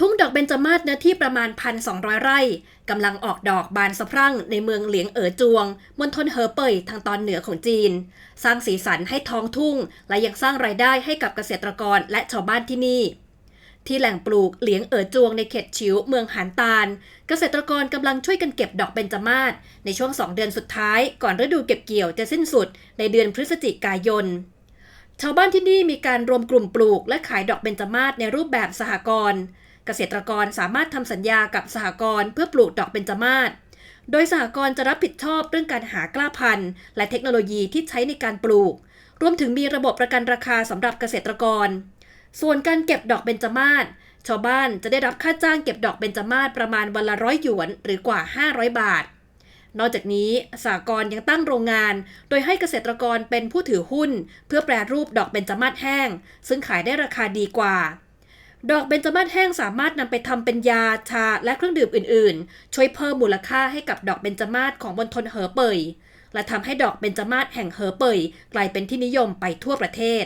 ทุ่งดอกเบญจมาศเนื้อที่ประมาณ 1,200 ไร่กำลังออกดอกบานสะพรั่งในเมืองเหลียงเอ๋อจวงมณฑลเหอเป่ยทางตอนเหนือของจีน สร้างสีสันให้ท้องทุ่ง และยังสร้างรายได้ให้กับเกษตรกรและชาวบ้านที่นี่ ที่แหล่งปลูกเหลียงเอ๋อจวงในเขตชิวเมืองหานตาล เกษตรกรกำลังช่วยกันเก็บดอกเบญจมาศในช่วง 2 เดือนสุดท้าย ก่อนฤดูเก็บเกี่ยวจะสิ้นสุด ในเดือนพฤศจิกายนชาวบ้านที่นี่มีการรวมกลุ่มปลูก และขายดอกเบญจมาศในรูปแบบสหกรณ์ เกษตรกรสามารถทำสัญญากับสหกรณ์เพื่อปลูกดอกเบญจมาศโดยสหกรณ์จะรับผิดชอบเรื่องการหากล้าพันธุ์ และเทคโนโลยีที่ใช้ในการปลูก รวมถึงมีระบบประกันราคาสำหรับเกษตรกร ส่วนการเก็บดอกเบญจมาศชาวบ้านจะได้รับค่าจ้างเก็บดอกเบญจมาศประมาณวันละร้อยหยวน หรือกว่า 500 บาท นอกจากนี้สหกรณ์ยังตั้งโรงงาน โดยให้เกษตรกรเป็นผู้ถือหุ้น เพื่อแปรรูปดอกเบญจมาศแห้ง ซึ่งขายได้ราคาดีกว่า ดอกเบญจมาศแห้งสามารถนำไปทำเป็นยาชาและเครื่องดื่มอื่นๆ ช่วยเพิ่มมูลค่าให้กับดอกเบญจมาศของบนทนเหอเป่ยและทำให้ดอกเบญจมาศแห่งเหอเป่ยกลายเป็นที่นิยมไปทั่วประเทศ